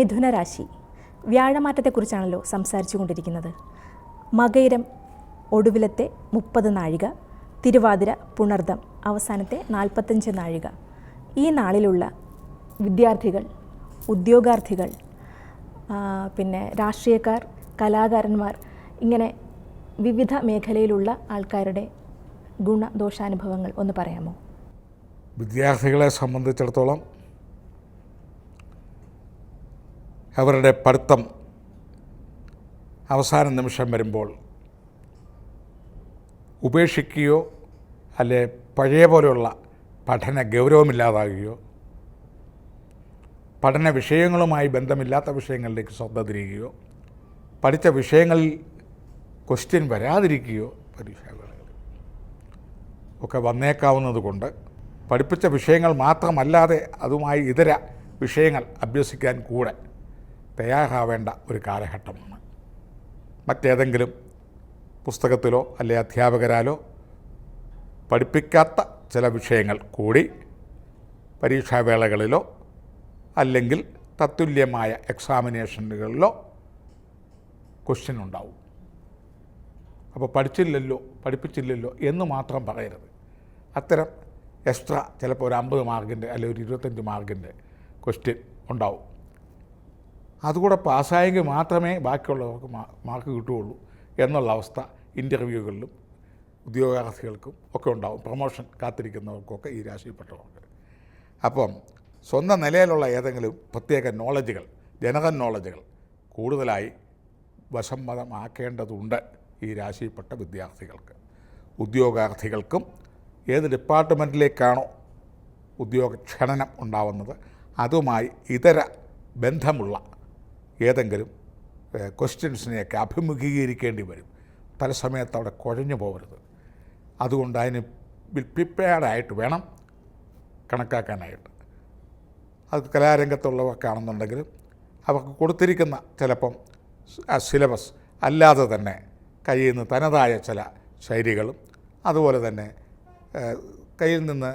മിഥുന രാശി വ്യാഴമാറ്റത്തെക്കുറിച്ചാണല്ലോ സംസാരിച്ചു കൊണ്ടിരിക്കുന്നത് മകയിരം ഒടുവിലത്തെ മുപ്പത് നാഴിക തിരുവാതിര പുണർദം അവസാനത്തെ നാൽപ്പത്തഞ്ച് നാഴിക. ഈ നാളിലുള്ള വിദ്യാർത്ഥികൾ ഉദ്യോഗാർത്ഥികൾ പിന്നെ രാഷ്ട്രീയക്കാർ കലാകാരന്മാർ ഇങ്ങനെ വിവിധ മേഖലയിലുള്ള ആൾക്കാരുടെ ഗുണദോഷാനുഭവങ്ങൾ ഒന്ന് പറയാമോ? വിദ്യാർത്ഥികളെ സംബന്ധിച്ചിടത്തോളം അവരുടെ പഠിത്തം അവസാന നിമിഷം വരുമ്പോൾ ഉപേക്ഷിക്കുകയോ അല്ലെ പഴയ പോലെയുള്ള പഠന ഗൗരവമില്ലാതാകുകയോ പഠന വിഷയങ്ങളുമായി ബന്ധമില്ലാത്ത വിഷയങ്ങളിലേക്ക് ശ്രദ്ധ തിരിയുകയോ പഠിച്ച വിഷയങ്ങളിൽ ക്വസ്റ്റ്യൻ വരാതിരിക്കുകയോ പരീക്ഷാവേളകളിൽ ഒക്കെ വന്നേക്കാവുന്നത് കൊണ്ട് പഠിപ്പിച്ച വിഷയങ്ങൾ മാത്രമല്ലാതെ അതുമായി ഇതര വിഷയങ്ങൾ അഭ്യസിക്കാൻ കൂടെ തയ്യാറാവേണ്ട ഒരു കാലഘട്ടമാണ്. മറ്റേതെങ്കിലും പുസ്തകത്തിലോ അല്ലെ അധ്യാപകരാലോ പഠിപ്പിക്കാത്ത ചില വിഷയങ്ങൾ കൂടി പരീക്ഷാവേളകളിലോ അല്ലെങ്കിൽ തത്തുല്യമായ എക്സാമിനേഷനുകളിലോ ക്വസ്റ്റ്യൻ ഉണ്ടാവും. അപ്പോൾ പഠിച്ചില്ലല്ലോ പഠിപ്പിച്ചില്ലല്ലോ എന്ന് മാത്രം പറയരുത്. അത്തരം എക്സ്ട്രാ ചിലപ്പോൾ ഒരു അമ്പത് മാർക്കിന്റെ അല്ലെങ്കിൽ ഒരു ഇരുപത്തഞ്ച് മാർക്കിന്റെ ക്വസ്റ്റ്യൻ ഉണ്ടാവും. അതുകൂടെ പാസ്സായെങ്കിൽ മാത്രമേ ബാക്കിയുള്ളവർക്ക് മാർക്ക് കിട്ടുകയുള്ളൂ എന്നുള്ള അവസ്ഥ ഇന്റർവ്യൂകളിലും ഉദ്യോഗാർത്ഥികൾക്കും ഒക്കെ ഉണ്ടാവും. പ്രൊമോഷൻ കാത്തിരിക്കുന്നവർക്കൊക്കെ ഈ രാശിയിൽപ്പെട്ടവർക്ക്. അപ്പം സ്വന്തം നിലയിലുള്ള ഏതെങ്കിലും പ്രത്യേക നോളജുകൾ ജനറൽ നോളജുകൾ കൂടുതലായി വശംവദമാക്കേണ്ടതുണ്ട് ഈ രാശിയിൽപ്പെട്ട വിദ്യാർത്ഥികൾക്ക്. ഉദ്യോഗാർത്ഥികൾക്കും ഏത് ഡിപ്പാർട്ട്മെന്റിലേക്കാണോ ഉദ്യോഗക്ഷണനം ഉണ്ടാവുന്നത് അതുമായി ഇതര ബന്ധമുള്ള ഏതെങ്കിലും ക്വസ്റ്റ്യൻസിനെയൊക്കെ അഭിമുഖീകരിക്കേണ്ടി വരും. പല സമയത്ത് അവിടെ കുഴഞ്ഞു പോകരുത്. അതുകൊണ്ട് അതിന് പ്രിപ്പയർഡായിട്ട് വേണം കണക്കാക്കാനായിട്ട്. അത് കലാരംഗത്തുള്ളവർക്കാണെന്നുണ്ടെങ്കിലും അവർക്ക് കൊടുത്തിരിക്കുന്ന ചിലപ്പം സിലബസ് അല്ലാതെ തന്നെ കയ്യിൽ നിന്ന് തനതായ ചില ശൈലികളും അതുപോലെ തന്നെ കയ്യിൽ നിന്ന്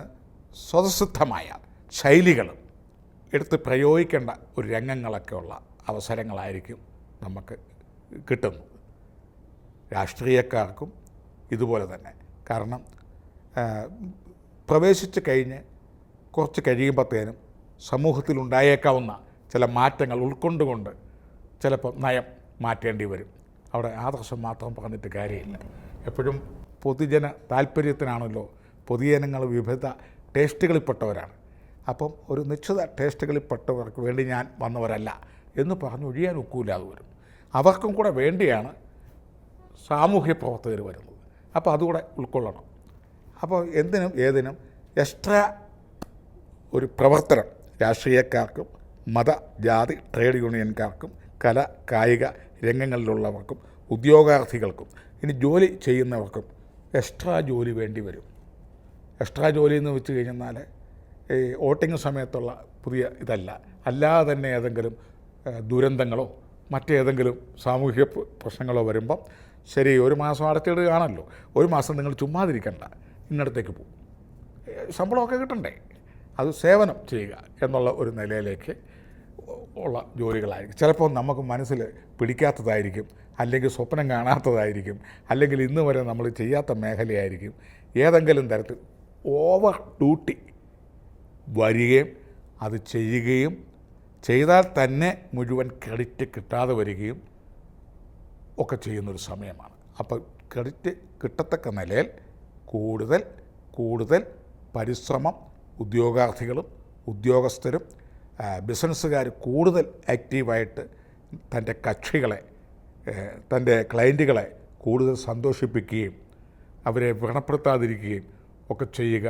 സ്വതസിദ്ധമായ ശൈലികളും എടുത്ത് പ്രയോഗിക്കേണ്ട ഒരു രംഗങ്ങളൊക്കെ ഉള്ള അവസരങ്ങളായിരിക്കും നമുക്ക് കിട്ടുന്നത്. രാഷ്ട്രീയക്കാർക്കും ഇതുപോലെ തന്നെ. കാരണം പ്രവേശിച്ച് കഴിഞ്ഞ് കുറച്ച് കഴിയുമ്പോഴത്തേനും സമൂഹത്തിലുണ്ടായേക്കാവുന്ന ചില മാറ്റങ്ങൾ ഉൾക്കൊണ്ടുകൊണ്ട് ചിലപ്പോൾ നയം മാറ്റേണ്ടി വരും. അവിടെ ആദർശം മാത്രം പറഞ്ഞിട്ട് കാര്യമില്ല. എപ്പോഴും പൊതുജന താല്പര്യത്തിനാണല്ലോ. പൊതുജനങ്ങൾ വിവിധ ടേസ്റ്റുകളിൽപ്പെട്ടവരാണ്. അപ്പം ഒരു നിശ്ചിത ടേസ്റ്റുകളിൽപ്പെട്ടവർക്ക് വേണ്ടി ഞാൻ വന്നവരല്ല. എന്ന് പറഞ്ഞ് ഒഴിയാൻ ഒക്കൂല അത് വരും. അവർക്കും കൂടെ വേണ്ടിയാണ് സാമൂഹ്യ പ്രവർത്തകർ വരുന്നത്. അപ്പോൾ അതുകൂടെ ഉൾക്കൊള്ളണം. അപ്പോൾ എന്തിനും ഏതിനും എക്സ്ട്രാ ഒരു പ്രവർത്തനം രാഷ്ട്രീയക്കാർക്കും മത ജാതി ട്രേഡ് യൂണിയൻകാർക്കും കല കായിക രംഗങ്ങളിലുള്ളവർക്കും ഉദ്യോഗാർത്ഥികൾക്കും ഇനി ജോലി ചെയ്യുന്നവർക്കും എക്സ്ട്രാ ജോലി വേണ്ടി വരും. എക്സ്ട്രാ ജോലി എന്ന് വെച്ച് കഴിഞ്ഞാൽ ഈ വോട്ടിംഗ് സമയത്തുള്ള പുതിയ ഇതല്ല. അല്ലാതെ തന്നെ ഏതെങ്കിലും ദുരന്തങ്ങളോ മറ്റേതെങ്കിലും സാമൂഹിക പ്രശ്നങ്ങളോ വരുമ്പം ശരി ഒരു മാസം അടച്ചിടുകയാണല്ലോ ഒരു മാസം നിങ്ങൾ ചുമ്മാതിരിക്കണ്ട. ഇന്നടത്തേക്ക് പോകും ശമ്പളമൊക്കെ കിട്ടണ്ടേ? അത് സേവനം ചെയ്യുക എന്നുള്ള ഒരു നിലയിലേക്ക് ഉള്ള ജോലികളായിരിക്കും. ചിലപ്പോൾ നമുക്ക് മനസ്സിൽ പിടിക്കാത്തതായിരിക്കും അല്ലെങ്കിൽ സ്വപ്നം കാണാത്തതായിരിക്കും അല്ലെങ്കിൽ ഇന്ന് വരെ നമ്മൾ ചെയ്യാത്ത മേഖലയായിരിക്കും. ഏതെങ്കിലും തരത്തിൽ ഓവർ ഡ്യൂട്ടി വരികയും അത് ചെയ്യുകയും ചെയ്താൽ തന്നെ മുഴുവൻ ക്രെഡിറ്റ് കിട്ടാതെ വരികയും ഒക്കെ ചെയ്യുന്നൊരു സമയമാണ്. അപ്പോൾ ക്രെഡിറ്റ് കിട്ടത്തക്ക നിലയിൽ കൂടുതൽ കൂടുതൽ പരിശ്രമം ഉദ്യോഗാർത്ഥികളും ഉദ്യോഗസ്ഥരും ബിസിനസ്സുകാർ കൂടുതൽ ആക്റ്റീവായിട്ട് തന്റെ കക്ഷികളെ തന്റെ ക്ലയന്റുകളെ കൂടുതൽ സന്തോഷിപ്പിക്കുകയും അവരെ വ്രണപ്പെടുത്താതിരിക്കുകയും ഒക്കെ ചെയ്യുക.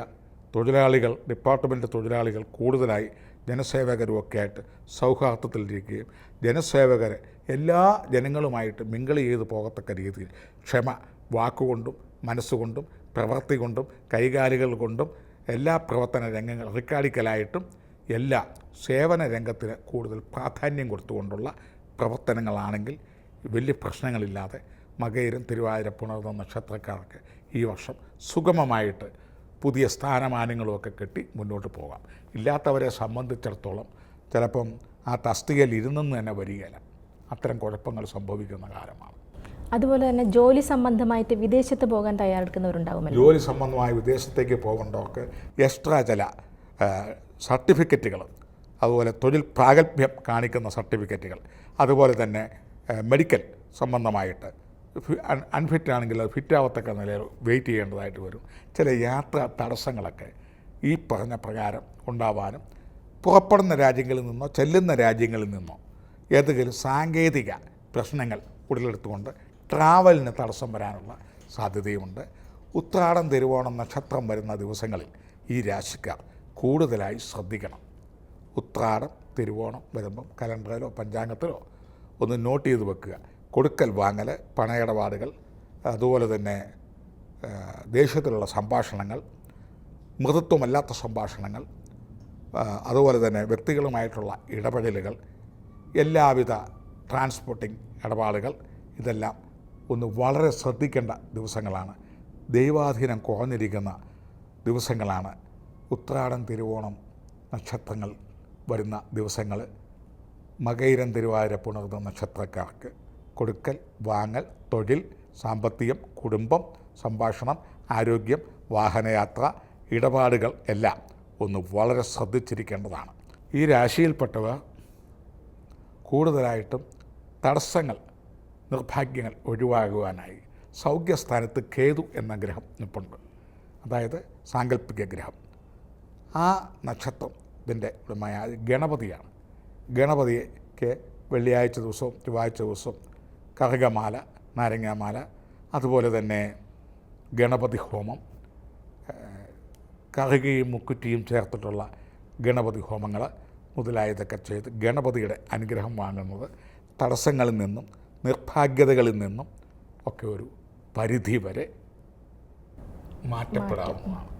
തൊഴിലാളികൾ ഡിപ്പാർട്ട്മെന്റ് തൊഴിലാളികൾ കൂടുതലായി ജനസേവകരും ഒക്കെ ആയിട്ട് സൗഹാർദ്ദത്തിലിരിക്കുകയും ജനസേവകരെ എല്ലാ ജനങ്ങളുമായിട്ട് മിങ്കിൾ ചെയ്ത് പോകത്തക്ക രീതിയിൽ ക്ഷമ വാക്കുകൊണ്ടും മനസ്സുകൊണ്ടും പ്രവൃത്തി കൊണ്ടും കൈകാലുകൾ കൊണ്ടും എല്ലാ പ്രവർത്തന രംഗങ്ങൾ റിക്കാർഡിക്കലായിട്ടും എല്ലാ സേവന രംഗത്തിന് കൂടുതൽ പ്രാധാന്യം കൊടുത്തുകൊണ്ടുള്ള പ്രവർത്തനങ്ങളാണെങ്കിൽ വലിയ പ്രശ്നങ്ങളില്ലാതെ മകയിരും തിരുവാതിര പുണർന്ന നക്ഷത്രക്കാർക്ക് ഈ വർഷം സുഗമമായിട്ട് പുതിയ സ്ഥാനമാനങ്ങളുമൊക്കെ കിട്ടി മുന്നോട്ട് പോകാം. ഇല്ലാത്തവരെ സംബന്ധിച്ചിടത്തോളം ചിലപ്പം ആ തസ്തികയിൽ ഇരുന്നെന്ന് തന്നെ വരികയില്ല അത്തരം കുഴപ്പങ്ങൾ സംഭവിക്കുന്ന കാലമാണ്. അതുപോലെ തന്നെ ജോലി സംബന്ധമായിട്ട് വിദേശത്ത് പോകാൻ തയ്യാറെടുക്കുന്നവരുണ്ടാകും ജോലി സംബന്ധമായി വിദേശത്തേക്ക് പോകേണ്ടവർക്ക് എക്സ്ട്രാ ചില സർട്ടിഫിക്കറ്റുകൾ അതുപോലെ തൊഴിൽ പ്രാഗൽഭ്യം കാണിക്കുന്ന സർട്ടിഫിക്കറ്റുകൾ അതുപോലെ തന്നെ മെഡിക്കൽ സംബന്ധമായിട്ട് ഫി- അൺ- അൺഫിറ്റ് ആണെങ്കിൽ അത് ഫിറ്റാവത്തക്ക നിലയിൽ വെയിറ്റ് ചെയ്യേണ്ടതായിട്ട് വരും. ചില യാത്രാ തടസ്സങ്ങളൊക്കെ ഈ പറഞ്ഞ പ്രകാരം ഉണ്ടാവാനും പുറപ്പെടുന്ന രാജ്യങ്ങളിൽ നിന്നോ ചെല്ലുന്ന രാജ്യങ്ങളിൽ നിന്നോ ഏതെങ്കിലും സാങ്കേതിക പ്രശ്നങ്ങൾ ഉടലെടുത്തുകൊണ്ട് ട്രാവലിന് തടസ്സം വരാനുള്ള സാധ്യതയുമുണ്ട്. ഉത്രാടം തിരുവോണം നക്ഷത്രം വരുന്ന ദിവസങ്ങളിൽ ഈ രാശിക്കാർ കൂടുതലായി ശ്രദ്ധിക്കണം. ഉത്രാടം തിരുവോണം വരുമ്പം കലണ്ടറിലോ പഞ്ചാംഗത്തിലോ ഒന്ന് നോട്ട് ചെയ്ത് വെക്കുക. കൊടുക്കൽ വാങ്ങൽ പണയിടപാടുകൾ അതുപോലെ തന്നെ ദേഷ്യത്തിലുള്ള സംഭാഷണങ്ങൾ മൃതത്വമല്ലാത്ത സംഭാഷണങ്ങൾ അതുപോലെ തന്നെ വ്യക്തികളുമായിട്ടുള്ള ഇടപെടലുകൾ എല്ലാവിധ ട്രാൻസ്പോർട്ടിംഗ് ഇടപാടുകൾ ഇതെല്ലാം ഒന്ന് വളരെ ശ്രദ്ധിക്കേണ്ട ദിവസങ്ങളാണ്. ദൈവാധീനം കുറഞ്ഞിരിക്കുന്ന ദിവസങ്ങളാണ്. ഉത്രാടം തിരുവോണം നക്ഷത്രങ്ങൾ വരുന്ന ദിവസങ്ങൾ. മകൈരം തിരുവാതിര പുണർന്ന നക്ഷത്രക്കാർക്ക് കൊടുക്കൽ വാങ്ങൽ തൊഴിൽ സാമ്പത്തികം കുടുംബം സംഭാഷണം ആരോഗ്യം വാഹനയാത്ര ഇടപാടുകൾ എല്ലാം ഒന്ന് വളരെ ശ്രദ്ധിച്ചിരിക്കേണ്ടതാണ്. ഈ രാശിയിൽപ്പെട്ടവർ കൂടുതലായിട്ടും തടസ്സങ്ങൾ നിർഭാഗ്യങ്ങൾ ഒഴിവാകുവാനായി സൗഖ്യസ്ഥാനത്ത് കേതു എന്ന ഗ്രഹം നിൽപ്പുണ്ട് അതായത് സാങ്കല്പിക ഗ്രഹം. ആ നക്ഷത്രം ഇതിന്റെ ഉടമയായ ഗണപതിയാണ്. ഗണപതിക്ക് വെള്ളിയാഴ്ച ദിവസവും ചൊവ്വാഴ്ച ദിവസവും കറുകമാല നാരങ്ങാമാല അതുപോലെ തന്നെ ഗണപതി ഹോമം കറുകയും മുക്കുറ്റിയും ചേർത്തിട്ടുള്ള ഗണപതി ഹോമങ്ങൾ മുതലായതൊക്കെ ചെയ്ത് ഗണപതിയുടെ അനുഗ്രഹം വാങ്ങുന്നത് തടസ്സങ്ങളിൽ നിന്നും നിർഭാഗ്യതകളിൽ നിന്നും ഒക്കെ ഒരു പരിധി വരെ മാറ്റപ്പെടാവുന്നതാണ്.